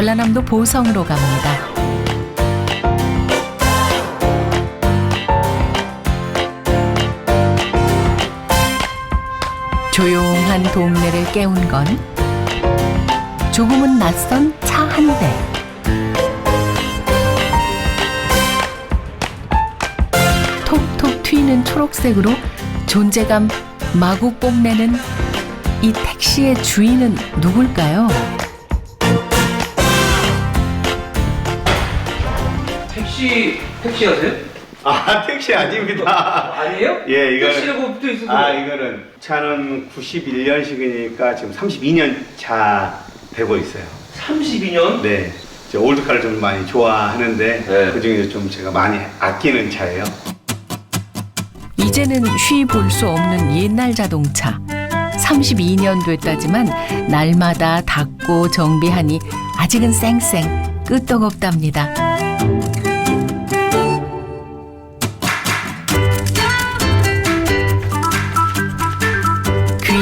전라남도 보성으로 갑니다. 조용한 동네를 깨운 건 조금은 낯선 차 한 대. 톡톡 튀는 초록색으로 존재감 마구 뽐내는 이 택시의 주인은 누굴까요? 택시 택시 하세요? 아 택시 아닙니다. 아니에요? 예, 이거는- 택시라고 붙어 있어서. 아 이거는 차는 91년식이니까 지금 32년 차 되고 있어요. 32년? 네, 저 올드카를 좀 많이 좋아하는데 네. 그 중에 좀 제가 많이 아끼는 차예요. 이제는 쉬 볼 수 없는 옛날 자동차. 32년 됐다지만 날마다 닦고 정비하니 아직은 쌩쌩 끄떡없답니다.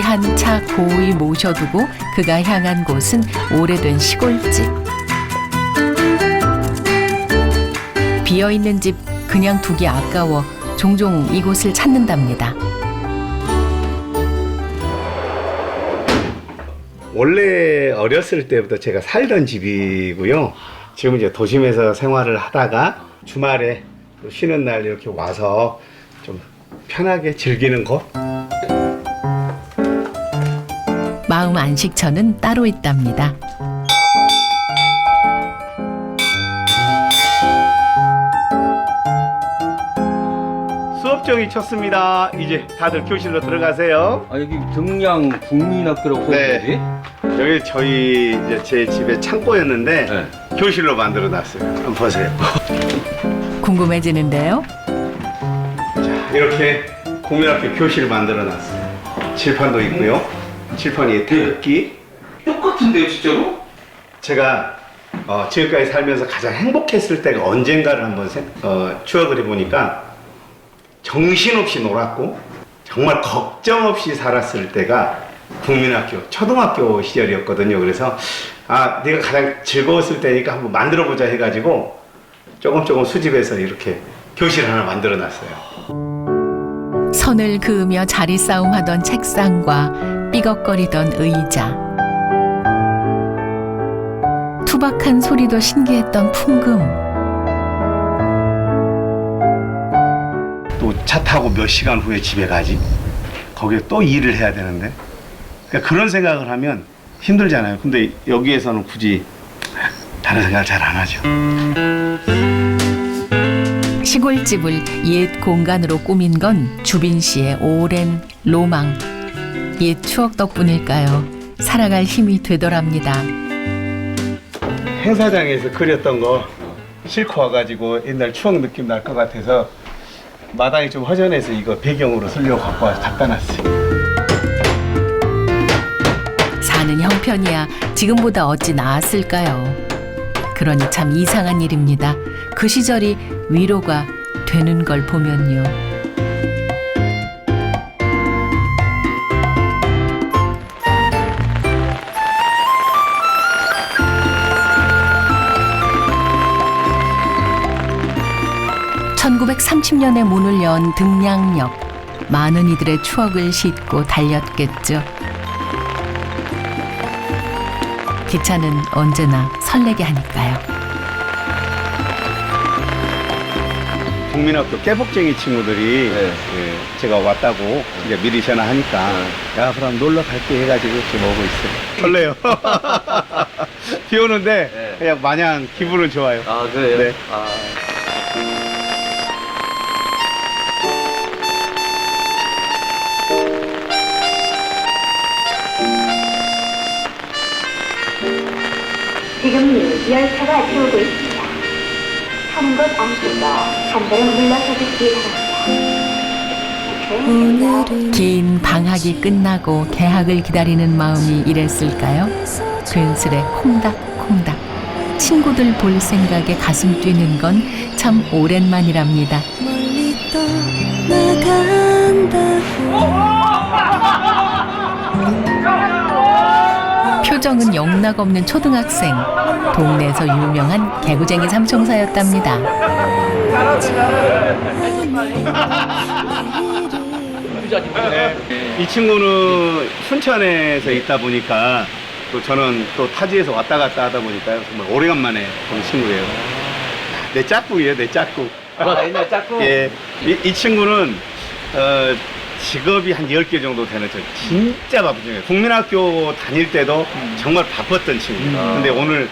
귀한 차 고이 모셔두고 그가 향한 곳은 오래된 시골집. 비어있는 집 그냥 두기 아까워 종종 이곳을 찾는답니다. 원래 어렸을 때부터 제가 살던 집이고요. 지금 이제 도심에서 생활을 하다가 주말에 또 쉬는 날 이렇게 와서 좀 편하게 즐기는 곳. 마음 안식처는 따로 있답니다. 수업정이 쳤습니다. 이제 다들 교실로 들어가세요. 아 여기 경량 국민학교라고 네. 써있지? 여기 저희 이제 제 집의 창고였는데 네. 교실로 만들어 놨어요. 한번 보세요. 궁금해지는데요. 자, 이렇게 국민학교 교실 만들어 놨어요. 칠판도 있고요. 칠판이 태극기. 똑같은데요 진짜로? 제가 어, 지금까지 살면서 가장 행복했을 때가 언젠가를 한번 생- 어, 추억을 해보니까 정신없이 놀았고 정말 걱정 없이 살았을 때가 국민학교 초등학교 시절이었거든요. 그래서 아 내가 가장 즐거웠을 때니까 한번 만들어 보자 해가지고 조금 조금 수집해서 이렇게 교실 하나 만들어 놨어요. 선을 그으며 자리 싸움하던 책상과 삐걱거리던 의자. 투박한 소리도 신기했던 풍금. 또 차 타고 몇 시간 후에 집에 가지? 거기에 또 일을 해야 되는데 그러니까 그런 생각을 하면 힘들잖아요. 근데 여기에서는 굳이 다른 생각을 잘안 하죠. 시골집을 옛 공간으로 꾸민 건 주빈 씨의 오랜 로망. 옛 추억 덕분일까요? 살아갈 힘이 되더랍니다. 행사장에서 그렸던 거 싣고 와가지고 옛날 추억 느낌 날 것 같아서 마당이 좀 허전해서 이거 배경으로 쓰려고 갖고 와서 갖다 놨어요. 사는 형편이야 지금보다 어찌 나았을까요? 그러니 참 이상한 일입니다. 그 시절이 위로가 되는 걸 보면요. (1930년에) 문을 연 등량역 많은 이들의 추억을 싣고 달렸겠죠. 기차는 언제나 설레게 하니까요. 국민학교 깨복쟁이 친구들이 네. 예, 제가 왔다고 이제 미리 전화하니까 야 그럼 놀러 갈게 해가지고 지금 오고 있어요. 설레요. 비 오는데 네. 그냥 마냥 기분은 좋아요. 아 그래요? 네. 아. 지금 열차가 들어오고 있습니다. 타는 것 아무것도 한 걸음 물러서 주시기 바랍니다. 긴 방학이 끝나고 개학을 기다리는 마음이 이랬을까요? 괜스레 콩닥콩닥 친구들 볼 생각에 가슴 뛰는 건 참 오랜만이랍니다. 멀리 떠나간다고 표정은 영락 없는 초등학생. 동네에서 유명한 개구쟁이 삼총사였답니다. 이 친구는 순천에서 있다 보니까 또 저는 또 타지에서 왔다 갔다 하다 보니까 정말 오래간만에 본 친구예요. 내 짝꿍이에요, 내 짝꿍. 아, 옛날 짝꿍. 예, 이, 이 친구는 어, 직업이 한 10개 정도 되는 저 진짜 바쁜 친구예요. 국민학교 다닐 때도 정말 바빴던 친구예요. 근데 오늘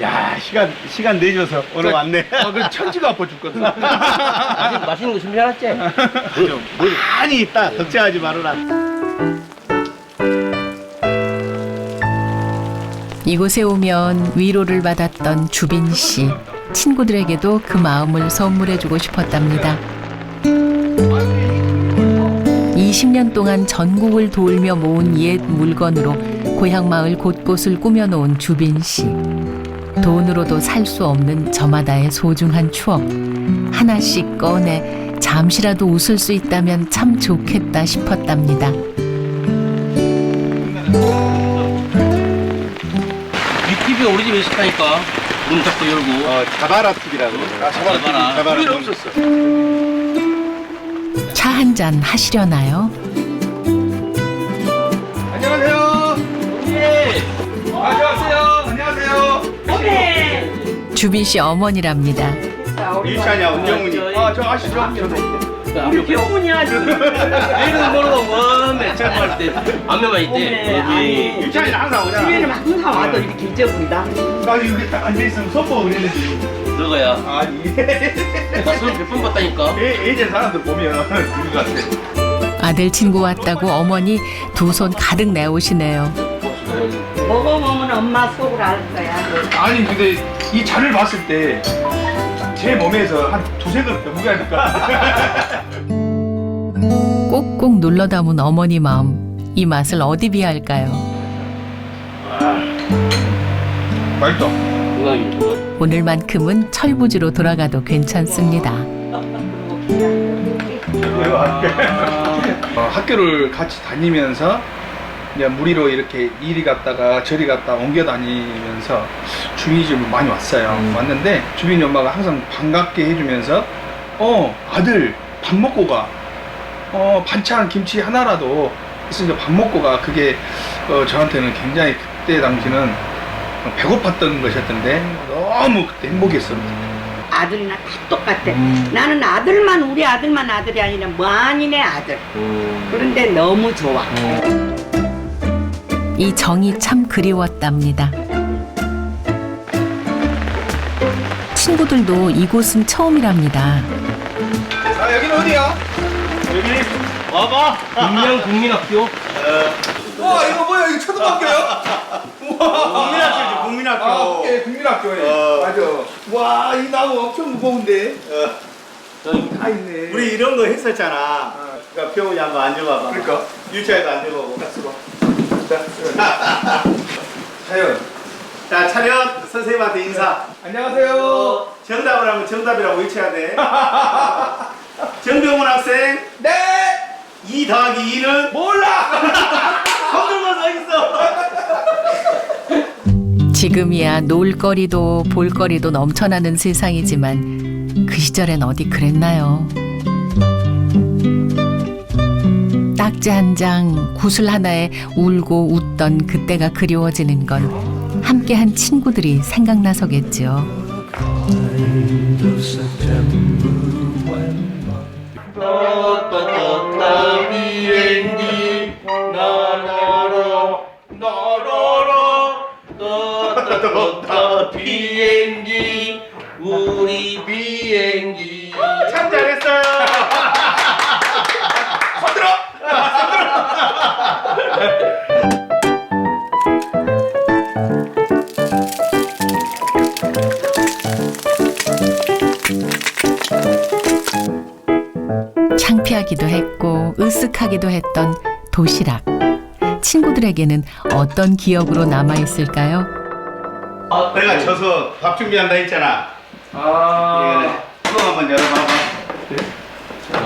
야 시간 시간 내줘서 오늘 왔네. 아, 그 천지가 아파 죽거든. 맛있는 거 준비해놨지? 좀 많이 있다. 걱정하지 말아라. 이곳에 오면 위로를 받았던 주빈 씨. 친구들에게도 그 마음을 선물해주고 싶었답니다. 20년 동안 전국을 돌며 모은 옛 물건으로 고향 마을 곳곳을 꾸며놓은 주빈 씨. 돈으로도 살 수 없는 저마다의 소중한 추억. 하나씩 꺼내 잠시라도 웃을 수 있다면 참 좋겠다 싶었답니다. 유티비가 우리 집에 있었다니까. 문 닫고 열고. 어, 자바라 팁이라고. 아, 자바라. 자바라 우리 팁. 없었어. 차 한 잔 하시려나요? 안녕하세요. 예. 안녕하세요. 안녕하세요. 주빈 씨 어머니랍니다. 일찬이야, 운정훈이. 아, 저 아시죠? 우리 병문이야 지금. 이름 모르고 뭔데 체크할 때 안면만 있대. 여기. 일찬이는 항상 오잖아. 집에는 항상 와도 이렇게 잊어본다. 아니, 여기 딱 앉아있으면 선보 그랬는데. 너가야. 아니, 나 수업 몇번 봤다니까. 예, 예전 사람들 보면 누구 같아. 아들 친구 왔다고 어머니 두 손 가득 내오시네요. 먹어보면 엄마 속을 알 거야. 아니, 근데 이 잔을 봤을 때 제 몸에서 한 두세 그릇 넘게 하니까. 꼭꼭 눌러 담은 어머니 마음. 이 맛을 어디 비할까요? 좋아. 오늘만큼은 철부지로 돌아가도 괜찮습니다. 어, 학교를 같이 다니면서 이제 무리로 이렇게 이리 갔다가 저리 갔다 옮겨 다니면서 주민이 좀 많이 왔어요. 왔는데 주민 엄마가 항상 반갑게 해주면서 어 아들 밥 먹고 가. 어 반찬 김치 하나라도 있으니까 밥 먹고 가. 그게 어, 저한테는 굉장히 그때 당시는 배고팠던 것이었던데 너무 그때 행복했어요. 아들이나 다 똑같아. 나는 아들만 우리 아들만 아들이 아니라 많이네 아들. 그런데 너무 좋아. 이 정이 참 그리웠답니다. 친구들도 이곳은 처음이랍니다. 아 여기는 어디야? 와봐. 분명 국민학교. 와 이거 뭐야 이거 초등학교야? 국민학교지, 국민학교. 아, 오케이, 국민학교에. 어. 맞아. 와, 이 나무 엄청 무거운데. 저기 다 있네. 우리 이런 거 했었잖아. 그러니까 병훈이 한번 앉아봐봐. 그러니까. 유치아에도 앉아보고. 자, 사연. 자, 차렷 선생님한테 인사. 안녕하세요. 정답을 하면 정답이라고 외쳐야 돼. 정병훈 학생, 네! 2 더하기 2는 몰라! 손 들고 서 있어. 지금이야 놀거리도 볼거리도 넘쳐나는 세상이지만 그 시절엔 어디 그랬나요? 딱지 한 장, 구슬 하나에 울고 웃던 그때가 그리워지는 건 함께한 친구들이 생각나서겠지요. 떴다 비행기 우리 비행기 참 잘했어요. 창피하기도 으쓱하기도 했던 도시락. 친구들에게는 어떤 기억으로 남아 있을까요? 내가 져서 밥 준비한다 했잖아. 아, 뚜껑 한번 열어봐봐.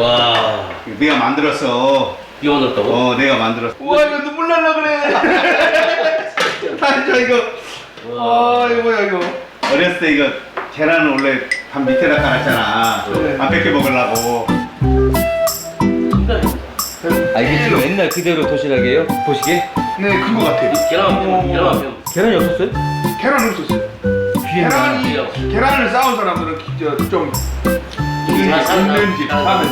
와 이거 내가 만들었어. 비워놓았다고? 어, 내가 만들었어. 우와, 이거 눈물 날라 그래. 자 이거 아 이거 뭐야 이거 어렸을 때 이거 계란은 원래 밥 밑에다 깔았잖아. 네. 밥 뺏겨 먹으려고. 아 이게 지금 옛날 그대로 도시락이에요? 보시게? 네 그거 같아요 계란 편 계란 편 계란이 없었어요? 계란 없었어요 계란이 계란을 쌓은 사람들은 기- 좀 있는 집 사는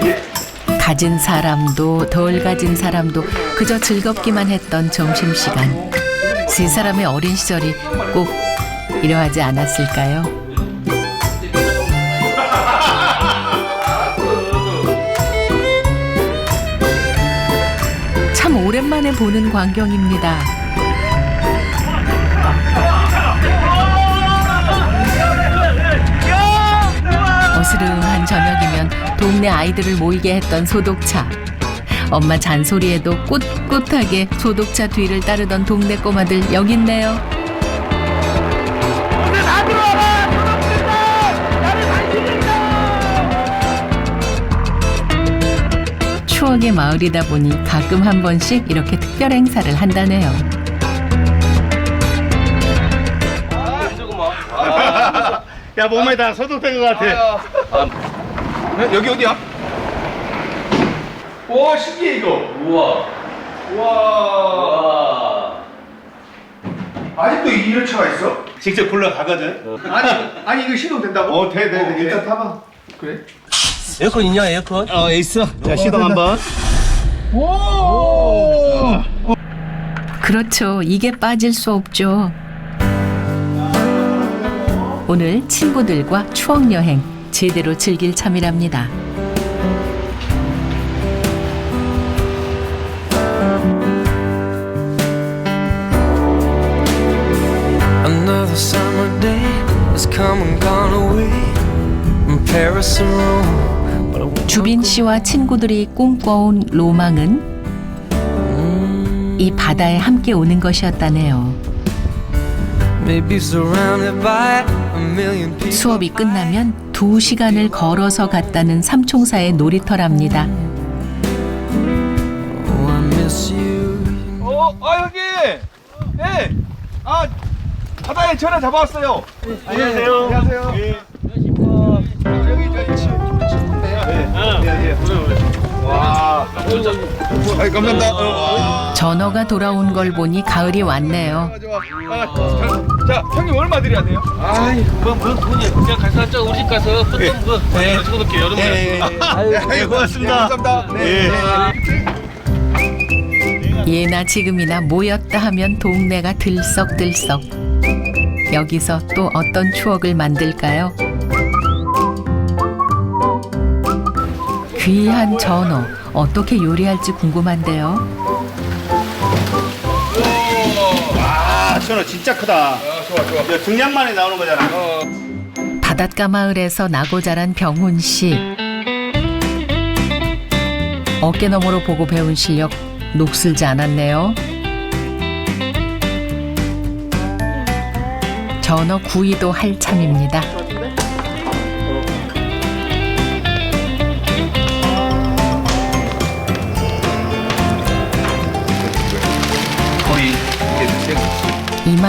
집 가진 사람도 덜 가진 사람도 그저 즐겁기만 했던 점심시간. 세 사람의 어린 시절이 꼭 이러하지 않았을까요? 오랜만에 보는 광경입니다. 어스름한 저녁이면 동네 아이들을 모이게 했던 소독차. 엄마 잔소리에도 꿋꿋하게 소독차 뒤를 따르던 동네 꼬마들 여기 있네요. 추억의 마을이다 보니 가끔 한 번씩 이렇게 특별 행사를 한다네요. 야 몸에 다 소독된 것 같아. 네, 여기 어디야? 오 신기해 이거 우와 와와 아직도 이런 차가 있어? 직접 굴러가거든. 아니 아니 이거 시동 된다고? 어, 돼, 돼, 돼. 일단 타봐 그래 에어컨 있냐 에어컨? 어 있어. 자 시동 한번. 그렇죠. 이게 빠질 수 없죠. 오늘 친구들과 추억 여행 제대로 즐길 참이랍니다. Another summer day has come and gone away Paris and Rome. 주빈 씨와 친구들이 꿈꿔온 로망은 이 바다에 함께 오는 것이었다네요. maybe surrounded by a million people. 수업이 끝나면 두 시간을 걸어서 갔다는 삼총사의 놀이터랍니다. Oh, I miss you. 어, 아 여기 예. 아 바다에 전화 잡아왔어요 안녕하세요. 안녕하세요 예. 아이 감사합니다 와. 전어가 돌아온 걸 보니 가을이 왔네요. 좋아 좋아 아, 자 형님 얼마 드려야 돼요? 아이 뭐뭐 돈이 그냥 가서 우리 집 가서 보통 뭐 찍어놓게 여러분 예, 예. 예, 고맙습니다. 감사합니다 네. 예. 예나 지금이나 모였다 하면 동네가 들썩들썩. 여기서 또 어떤 추억을 만들까요? 귀한 전어 어떻게 요리할지 궁금한데요. 아 전어 진짜 크다. 아 좋아 좋아 이거 등량만에 나오는 거잖아. 어. 바닷가 마을에서 나고 자란 병훈 씨. 어깨 너머로 보고 배운 실력 녹슬지 않았네요. 전어 구이도 할 참입니다.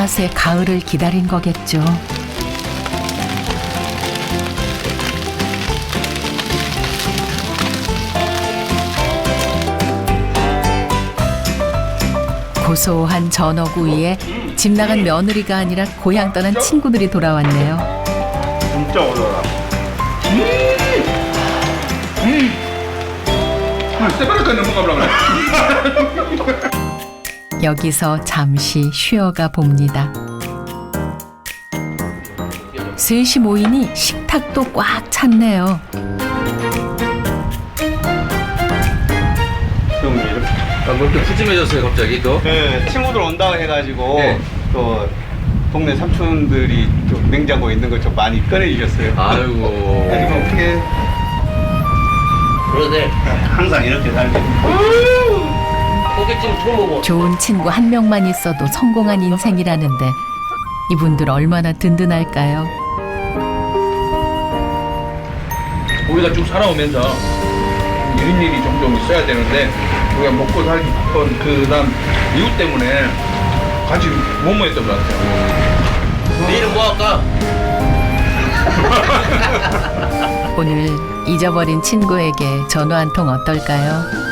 맛에 가을을 기다린 거겠죠. 고소한 전어구 이에 집 나간 며느리가 아니라 고향 떠난 친구들이 돌아왔네요. 진짜 어려워. 아, 새바르까 넘어가려고 그래 여기서 잠시 쉬어가 봅니다. 셋이 모이니 식탁도 꽉 찼네요. 좀 이렇게. 아, 뭐 이렇게 푸짐해졌어요 갑자기 또그 친구들 온다고 해가지고 네. 또 동네 삼촌들이 좀 냉장고에 있는 거좀 많이 꺼내주셨어요. 아이고 그리고 어떻게 그러네 항상 이렇게 살고. 좋은 친구 한 명만 있어도 성공한 인생이라는데 이분들 얼마나 든든할까요? 거기다 쭉 살아오면서 이런 일이 종종 있어야 되는데 우리가 먹고 살기 그다음 이유 때문에 같이 못모했던 것 같아요. 내일은 뭐 할까? 오늘 잊어버린 친구에게 전화 한 통 어떨까요?